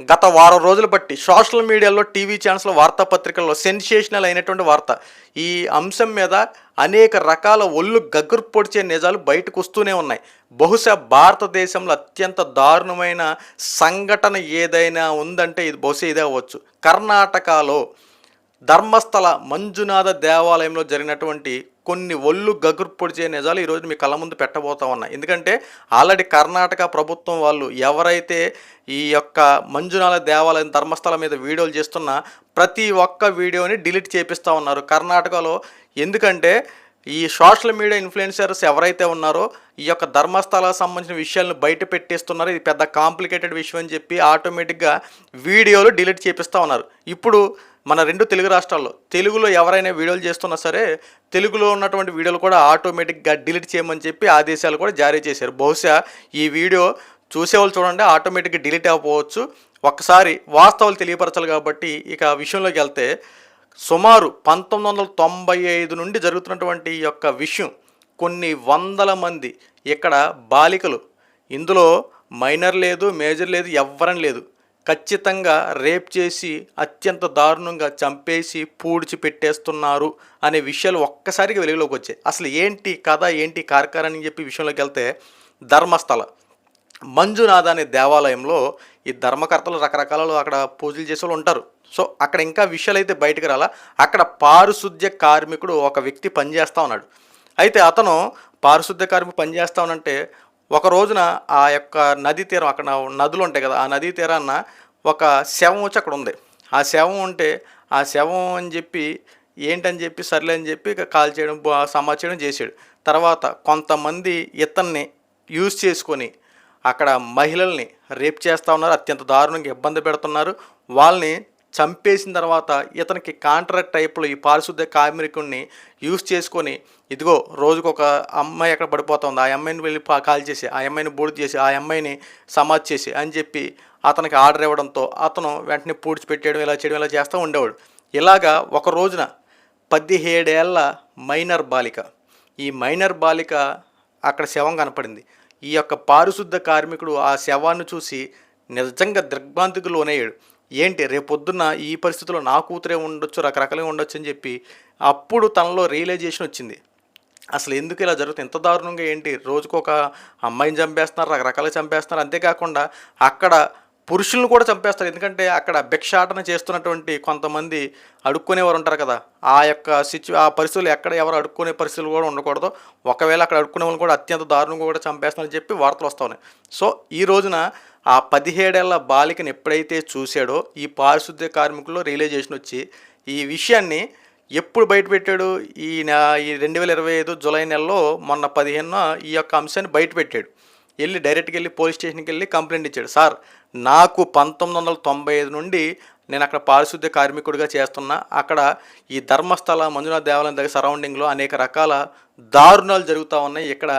గత వారం రోజులు బట్టి సోషల్ మీడియాలో టీవీ ఛానల్స్లో వార్తాపత్రికల్లో సెన్సేషనల్ అయినటువంటి వార్త. ఈ అంశం మీద అనేక రకాల ఒళ్ళు గగ్గురు పొడిచే నిజాలు బయటకు వస్తూనే ఉన్నాయి. బహుశా భారతదేశంలో అత్యంత దారుణమైన సంఘటన ఏదైనా ఉందంటే ఇది బహుశా ఇదే అవ్వచ్చు. కర్ణాటకలో ధర్మస్థల మంజునాథ దేవాలయంలో జరిగినటువంటి కొన్ని ఒళ్ళు గగుర్పొడి పొడిచే నిజాలు ఈరోజు మీ కళ్ళ ముందు పెట్టబోతా ఉన్నా. ఎందుకంటే ఆల్రెడీ కర్ణాటక ప్రభుత్వం వాళ్ళు ఎవరైతే ఈ యొక్క మంజునాల దేవాలయం ధర్మస్థలం మీద వీడియోలు చేస్తున్న ప్రతి ఒక్క వీడియోని డిలీట్ చేపిస్తూ ఉన్నారు. కర్ణాటకలో ఎందుకంటే ఈ సోషల్ మీడియా ఇన్ఫ్లుయెన్సర్స్ ఎవరైతే ఉన్నారో ఈ యొక్క ధర్మస్థలాలకు సంబంధించిన విషయాలను బయట పెట్టేస్తున్నారు. ఇది పెద్ద కాంప్లికేటెడ్ విషయం అని చెప్పి ఆటోమేటిక్గా వీడియోలు డిలీట్ చేపిస్తూ ఉన్నారు. ఇప్పుడు మన రెండు తెలుగు రాష్ట్రాల్లో తెలుగులో ఎవరైనా వీడియోలు చేస్తున్నా సరే తెలుగులో ఉన్నటువంటి వీడియోలు కూడా ఆటోమేటిక్గా డిలీట్ చేయమని చెప్పి ఆదేశాలు కూడా జారీ చేశారు. బహుశా ఈ వీడియో చూసేవాళ్ళు చూడండి ఆటోమేటిక్గా డిలీట్ అవ్వకపోవచ్చు. ఒక్కసారి వాస్తవాలు తెలియపరచాలి కాబట్టి ఇక ఆ విషయంలోకి వెళ్తే సుమారు పంతొమ్మిది వందల తొంభై ఐదు నుండి జరుగుతున్నటువంటి ఈ యొక్క విషయం కొన్ని వందల మంది ఇక్కడ బాలికలు. ఇందులో మైనర్ లేదు మేజర్ లేదు ఎవ్వరం లేదు. ఖచ్చితంగా రేప్ చేసి అత్యంత దారుణంగా చంపేసి పూడ్చి పెట్టేస్తున్నారు అనే విషయాలు ఒక్కసారిగా వెలుగులోకి వచ్చాయి. అసలు ఏంటి కథ ఏంటి కార్కారని చెప్పి విషయంలోకి వెళ్తే ధర్మస్థల. మంజునాథ అనే దేవాలయంలో ఈ ధర్మకర్తలు రకరకాల అక్కడ పూజలు చేసే వాళ్ళు ఉంటారు. సో అక్కడ ఇంకా విషయాలు అయితే బయటకు రాలా. అక్కడ పారిశుద్ధ్య కార్మికుడు ఒక వ్యక్తి పనిచేస్తా ఉన్నాడు. అయితే అతను పారిశుద్ధ్య కార్మికుడు పనిచేస్తా ఉన్నంటే ఒక రోజున ఆ యొక్క నదీ తీరం అక్కడ నదులు ఉంటాయి కదా ఆ నదీ తీరాన్న ఒక శవం వచ్చి అక్కడ ఉంది. ఆ శవం ఉంటే ఆ శవం అని చెప్పి ఏంటని చెప్పి సర్లే అని చెప్పి కాల్ చేయడం బా- చేయడం చేసాడు తర్వాత కొంతమంది ఇతన్ని యూజ్ చేసుకొని అక్కడ మహిళల్ని రేప్ చేస్తూ ఉన్నారు. అత్యంత దారుణంగా ఇబ్బంది పెడుతున్నారు. వాళ్ళని చంపేసిన తర్వాత ఇతనికి కాంట్రాక్ట్ టైప్లో ఈ పారిశుద్ధ్య కార్మికుడిని యూస్ చేసుకొని ఇదిగో రోజుకు ఒక అమ్మాయి అక్కడ పడిపోతుంది. ఆ అమ్మాయిని వెళ్ళి కాల్ చేసి ఆ అమ్మాయిని బూడిద చేసి ఆ అమ్మాయిని సమాజ్ చేసి అని చెప్పి అతనికి ఆర్డర్ ఇవ్వడంతో అతను వెంటనే పూడ్చిపెట్టేయడం ఇలా చేయడం ఇలా చేస్తూ ఉండేవాడు. ఇలాగా ఒక రోజున పదిహేడేళ్ళ మైనర్ బాలిక ఈ మైనర్ బాలిక అక్కడ శవం కనపడింది. ఈ యొక్క పారిశుద్ధ కార్మికుడు ఆ శవాన్ని చూసి నిజంగా దిగ్భ్రాంతికి లోనయ్యాడు. ఏంటి రేపొద్దున్న ఈ పరిస్థితిలో నా కూతురే ఉండొచ్చు రకరకాలుగా ఉండొచ్చు అని చెప్పి అప్పుడు తనలో రియలైజేషన్ వచ్చింది. అసలు ఎందుకు ఇలా జరుగుతుంది? ఎంత దారుణంగా ఏంటి? రోజుకొక అమ్మాయిని చంపేస్తున్నారు రకరకాలుగా చంపేస్తున్నారు. అంతేకాకుండా అక్కడ పురుషులను కూడా చంపేస్తారు. ఎందుకంటే అక్కడ భిక్షాటన చేస్తున్నటువంటి కొంతమంది అడుక్కునేవారు ఉంటారు కదా. ఆ యొక్క సిచ్యు ఆ పరిస్థితులు ఎక్కడ ఎవరు అడుక్కునే పరిస్థితులు కూడా ఉండకూడదు. ఒకవేళ అక్కడ అడుక్కునే వాళ్ళు కూడా అత్యంత దారుణంగా కూడా చంపేస్తున్నారని చెప్పి వార్తలు వస్తున్నాయి సో ఈ రోజున ఆ పదిహేడేళ్ళ బాలికను ఎప్పుడైతే చూశాడో ఈ పారిశుద్ధ్య కార్మికుల్లో రియలైజేషన్ వచ్చి ఈ విషయాన్ని ఎప్పుడు బయటపెట్టాడు ఈ ఈ రెండు వేల ఇరవై ఐదు జూలై నెలలో మొన్న పదిహేనున ఈ యొక్క అంశాన్ని బయటపెట్టాడు వెళ్ళి డైరెక్ట్గా వెళ్ళి పోలీస్ స్టేషన్కి వెళ్ళి కంప్లైంట్ ఇచ్చాడు. సార్ నాకు పంతొమ్మిది వందల తొంభై ఐదు నుండి నేను అక్కడ పారిశుద్ధ్య కార్మికుడిగా చేస్తున్నా అక్కడ ఈ ధర్మస్థల మంజునాథ దేవాలయం దగ్గర సరౌండింగ్లో అనేక రకాల దారుణాలు జరుగుతూ ఉన్నాయి. ఇక్కడ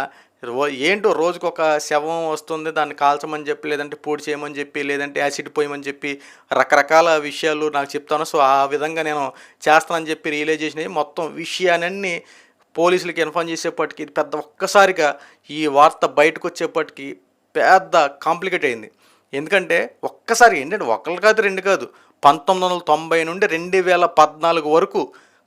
ఏంటో రోజుకొక శవం వస్తుంది దాన్ని కాల్చమని చెప్పి లేదంటే పూడి చేయమని చెప్పి లేదంటే యాసిడ్ పోయమని చెప్పి రకరకాల విషయాలు నాకు చెప్తాను. సో ఆ విధంగా నేను చేస్తానని చెప్పి రియలైజేషన్ అయ్యి మొత్తం విషయాలన్నీ పోలీసులకి ఇన్ఫార్మ్ చేసేప్పటికి పెద్ద ఒక్కసారిగా ఈ వార్త బయటకు వచ్చేప్పటికి పెద్ద కాంప్లికేట్ అయింది. ఎందుకంటే ఒక్కసారి ఏంటంటే ఒకళ్ళు కాదు రెండు కాదు. పంతొమ్మిది వందల తొంభై నుండి రెండు వేల పద్నాలుగు వరకు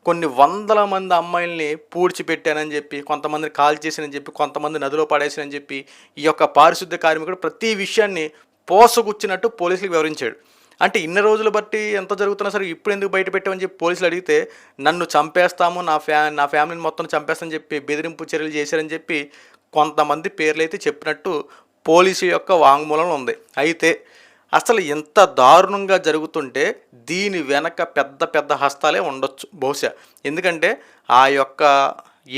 కొన్ని వందల మంది అమ్మాయిల్ని పూడ్చిపెట్టానని చెప్పి కొంతమందిని కాల్ చేసినని చెప్పి కొంతమంది నదిలో పడేసినని చెప్పి ఈ యొక్క పారిశుద్ధ్య కార్మికుడు ప్రతి విషయాన్ని పోసగుచ్చినట్టు పోలీసులకు వివరించాడు. అంటే ఇన్ని రోజులు బట్టి ఎంత జరుగుతున్నా సరే ఇప్పుడు ఎందుకు బయట పెట్టామని చెప్పి పోలీసులు అడిగితే నన్ను చంపేస్తాము నా ఫ్యా నా ఫ్యామిలీని మొత్తం చంపేస్తామని చెప్పి బెదిరింపు చర్యలు చేశారని చెప్పి కొంతమంది పేర్లు అయితే చెప్పినట్టు పోలీసు యొక్క వాంగ్మూలం ఉంది. అయితే అసలు ఇంత దారుణంగా జరుగుతుంటే దీని వెనక పెద్ద పెద్ద హస్తాలే ఉండొచ్చు బహుశా. ఎందుకంటే ఆ యొక్క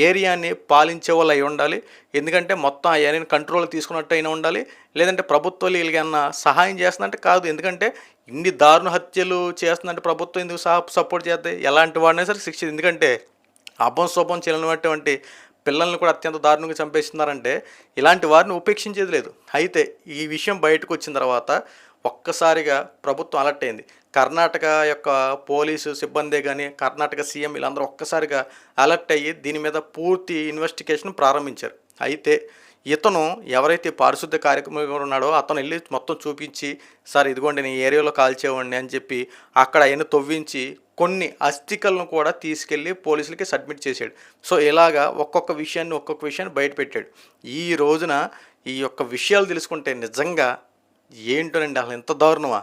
ఏరియాని పాలించే వాళ్ళు అయి ఉండాలి. ఎందుకంటే మొత్తం ఆ ఏరియాని కంట్రోల్ తీసుకున్నట్టు అయినా ఉండాలి. లేదంటే ప్రభుత్వాలు వీళ్ళకన్నా సహాయం చేస్తుందంటే కాదు. ఎందుకంటే ఇన్ని దారుణ హత్యలు చేస్తుందంటే ప్రభుత్వం ఎందుకు సపోర్ట్ చేస్తాయి ఎలాంటి వాడినా సరే శిక్ష ఎందుకంటే అపం శుభం చెల్లినటువంటి పిల్లల్ని కూడా అత్యంత దారుణంగా చంపేస్తున్నారంటే ఇలాంటి వారిని ఉపేక్షించేది లేదు. అయితే ఈ విషయం బయటకు వచ్చిన తర్వాత ఒక్కసారిగా ప్రభుత్వం అలర్ట్ అయింది. కర్ణాటక యొక్క పోలీసు సిబ్బంది కానీ కర్ణాటక సీఎం వీళ్ళందరూ ఒక్కసారిగా అలర్ట్ అయ్యి దీని మీద పూర్తి ఇన్వెస్టిగేషన్ ప్రారంభించారు. అయితే ఇతను ఎవరైతే పారిశుద్ధ్య కార్యక్రమం ఉన్నాడో అతను వెళ్ళి మొత్తం చూపించి సార్ ఇదిగోండి నేను ఏరియాలో కాల్చేవాడిని అని చెప్పి అక్కడ ఆయన తవ్వించి కొన్ని అస్థికలను కూడా తీసుకెళ్ళి పోలీసులకి సబ్మిట్ చేశాడు. సో ఇలాగా ఒక్కొక్క విషయాన్ని ఒక్కొక్క విషయాన్ని బయటపెట్టాడు ఈ రోజున ఈ యొక్క విషయాలు తెలుసుకుంటే నిజంగా ఏంటోనండి అసలు ఎంత దారుణమా?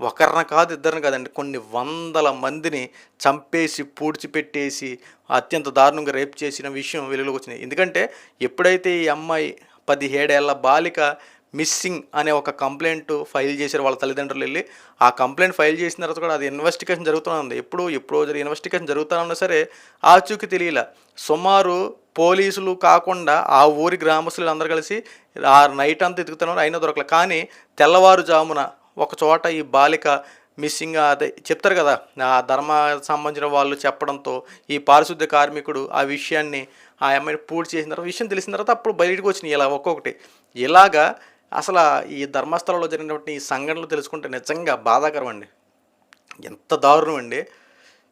ఒకరిని కాదు ఇద్దరిని కాదండి కొన్ని వందల మందిని చంపేసి పూడ్చిపెట్టేసి అత్యంత దారుణంగా రేప్ చేసిన విషయం వెలుగులోకి వచ్చింది. ఎందుకంటే ఎప్పుడైతే ఈ అమ్మాయి పదిహేడేళ్ళ బాలిక మిస్సింగ్ అనే ఒక కంప్లైంట్ ఫైల్ చేశారు వాళ్ళ తల్లిదండ్రులు వెళ్ళి ఆ కంప్లైంట్ ఫైల్ చేసిన తర్వాత కూడా అది ఇన్వెస్టిగేషన్ జరుగుతూనే ఉంది. ఎప్పుడు ఎప్పుడో జరిగి ఇన్వెస్టిగేషన్ జరుగుతూ ఉన్నా సరే ఆచూకీ తెలియలే. సుమారు పోలీసులు కాకుండా ఆ ఊరి గ్రామస్తులు అందరూ కలిసి ఆ నైట్ అంతా ఎదుగుతున్నారు అయినా దొరకలే. కానీ తెల్లవారుజామున ఒక చోట ఈ బాలిక మిస్సింగ్ అదే చెప్తారు కదా ఆ ధర్మ సంబంధించిన వాళ్ళు చెప్పడంతో ఈ పారిశుద్ధ్య కార్మికుడు ఆ విషయాన్ని ఆ అమ్మాయిని పూర్తి చేసిన తర్వాత విషయం తెలిసిన తర్వాత అప్పుడు బయటకు వచ్చినాయి ఇలా ఒక్కొక్కటి. ఇలాగా అసలు ఈ ధర్మస్థలంలో జరిగినటువంటి ఈ సంఘటనలు తెలుసుకుంటే నిజంగా బాధాకరం అండి ఎంత దారుణం అండి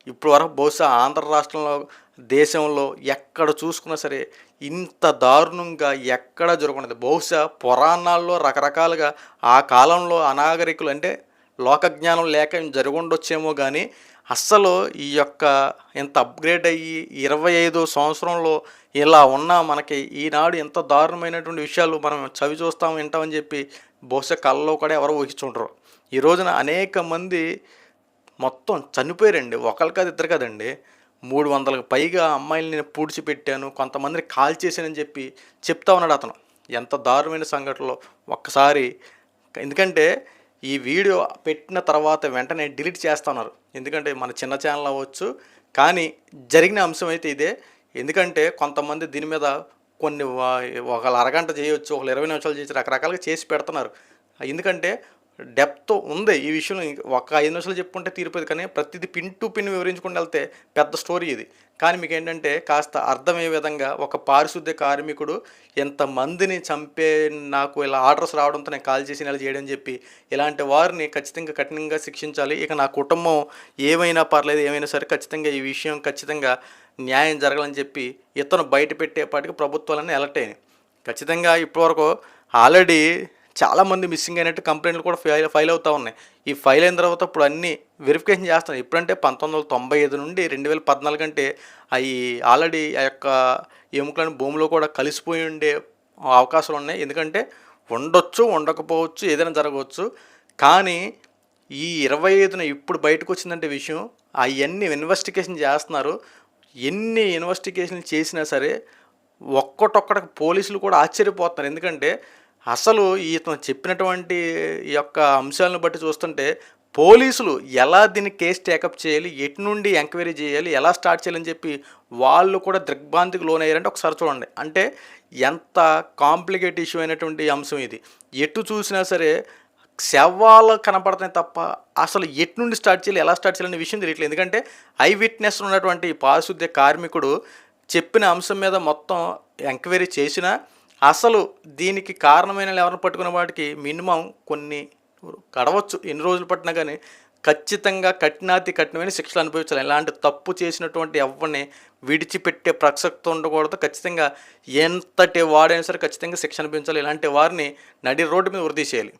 ఇప్పుడు వరకు బహుశా ఆంధ్ర రాష్ట్రంలో దేశంలో ఎక్కడ చూసుకున్నా సరే ఇంత దారుణంగా ఎక్కడ జరగలేదు బహుశా పురాణాల్లో రకరకాలుగా ఆ కాలంలో అనాగరికులు అంటే లోకజ్ఞానం లేక జరుగుండొచ్చేమో కానీ అస్సలు ఈ యొక్క ఇంత అప్గ్రేడ్ అయ్యి ఇరవై ఐదు సంవత్సరంలో ఇలా ఉన్నా మనకి ఈనాడు ఎంత దారుణమైనటువంటి విషయాలు మనం చవి చూస్తాం వింటామని చెప్పి బహుశా కళ్ళలో కూడా ఎవరు ఊహించుంటారు. ఈ రోజున అనేక మంది మొత్తం చనిపోయారండి. ఒకరు కాదు ఇద్దరు కదండి. మూడు వందలకు పైగా అమ్మాయిల్ని నేను పూడ్చిపెట్టాను కొంతమందిని కాల్ చేశానని చెప్పి చెప్తా ఉన్నాడు అతను. ఎంత దారుణమైన సంఘటనలో ఒక్కసారి ఎందుకంటే ఈ వీడియో పెట్టిన తర్వాత వెంటనే డిలీట్ చేస్తున్నారు ఎందుకంటే మన చిన్న ఛానల్ అవ్వచ్చు కానీ జరిగిన అంశం అయితే ఇదే. ఎందుకంటే కొంతమంది దీని మీద కొన్ని ఒకళ్ళు అరగంట చేయొచ్చు ఒకళ్ళు ఇరవై నిమిషాలు చేసి రకరకాలుగా చేసి పెడుతున్నారు. ఎందుకంటే డెప్త్ ఉంది ఈ విషయం ఒక ఐదు నిమిషాలు చెప్పుకుంటే తీరిపోదు కానీ ప్రతిదీ పిన్ టు పిన్ వివరించుకుంటూ వెళ్తే పెద్ద స్టోరీ ఇది. కానీ మీకు ఏంటంటే కాస్త అర్థమయ్యే విధంగా ఒక పారిశుద్ధ్య కార్మికుడు ఎంతమందిని చంపే నాకు ఇలా ఆర్డర్స్ రావడంతో నేను కాల్ చేసి ఇలా చేయడం చెప్పి ఇలాంటి వారిని ఖచ్చితంగా కఠినంగా శిక్షించాలి. ఇక నా కుటుంబం ఏమైనా పర్లేదు ఏమైనా సరే ఖచ్చితంగా ఈ విషయం ఖచ్చితంగా న్యాయం జరగాలని చెప్పి ఇతను బయట పెట్టేపాటికి ప్రభుత్వాలన్నీ అలర్ట్ అయినాయి. ఖచ్చితంగా ఇప్పటివరకు ఆల్రెడీ చాలామంది మిస్సింగ్ అయినట్టు కంప్లైంట్లు కూడా ఫైల్ ఫైల్ అవుతూ ఉన్నాయి. ఈ ఫైల్ అయిన తర్వాత ఇప్పుడు అన్నీ వెరిఫికేషన్ చేస్తాను ఇప్పుడంటే పంతొమ్మిది వందల తొంభై ఐదు నుండి రెండు వేల పద్నాలుగు అంటే అవి ఆల్రెడీ ఆ యొక్క ఎముకలను భూమిలో కూడా కలిసిపోయి ఉండే అవకాశాలు ఉన్నాయి. ఎందుకంటే ఉండొచ్చు ఉండకపోవచ్చు ఏదైనా జరగవచ్చు. కానీ ఈ ఇరవై ఐదున ఇప్పుడు బయటకు వచ్చిందంటే విషయం అవన్నీ ఇన్వెస్టిగేషన్ చేస్తున్నారు. ఎన్ని ఇన్వెస్టిగేషన్లు చేసినా సరే ఒక్కటొక్కడికి పోలీసులు కూడా ఆశ్చర్యపోతున్నారు. ఎందుకంటే అసలు ఇతను చెప్పినటువంటి ఈ యొక్క అంశాలను బట్టి చూస్తుంటే పోలీసులు ఎలా దీన్ని కేసు టేకప్ చేయాలి ఎటు నుండి ఎంక్వైరీ చేయాలి ఎలా స్టార్ట్ చేయాలని చెప్పి వాళ్ళు కూడా దిగ్భ్రాంతికి లోనయ్యారంటే ఒకసారి చూడండి. అంటే ఎంత కాంప్లికేట్ ఇష్యూ అయినటువంటి అంశం ఇది. ఎటు చూసినా సరే శవాలు కనపడతాయి తప్ప అసలు ఎటు నుండి స్టార్ట్ చేయాలి ఎలా స్టార్ట్ చేయాలనే విషయం తెలియట్లేదు. ఎందుకంటే ఐ విట్నెస్ ఉన్నటువంటి పారిశుద్ధ్య కార్మికుడు చెప్పిన అంశం మీద మొత్తం ఎంక్వైరీ చేసినా అసలు దీనికి కారణమైన ఎవరిని పట్టుకున్న వాటికి మినిమం కొన్ని కడవచ్చు ఎన్ని రోజులు పట్టినా కానీ ఖచ్చితంగా కఠినాతి కఠినమైన శిక్షలు అనుభవించాలి. ఇలాంటి తప్పు చేసినటువంటి ఎవరిని విడిచిపెట్టే ప్రసక్తి ఉండకూడదు. ఖచ్చితంగా ఎంతటి వాడైనా సరే ఖచ్చితంగా శిక్ష అనిపించాలి ఇలాంటి వారిని నడి రోడ్డు మీద వృద్ధి చేయాలి.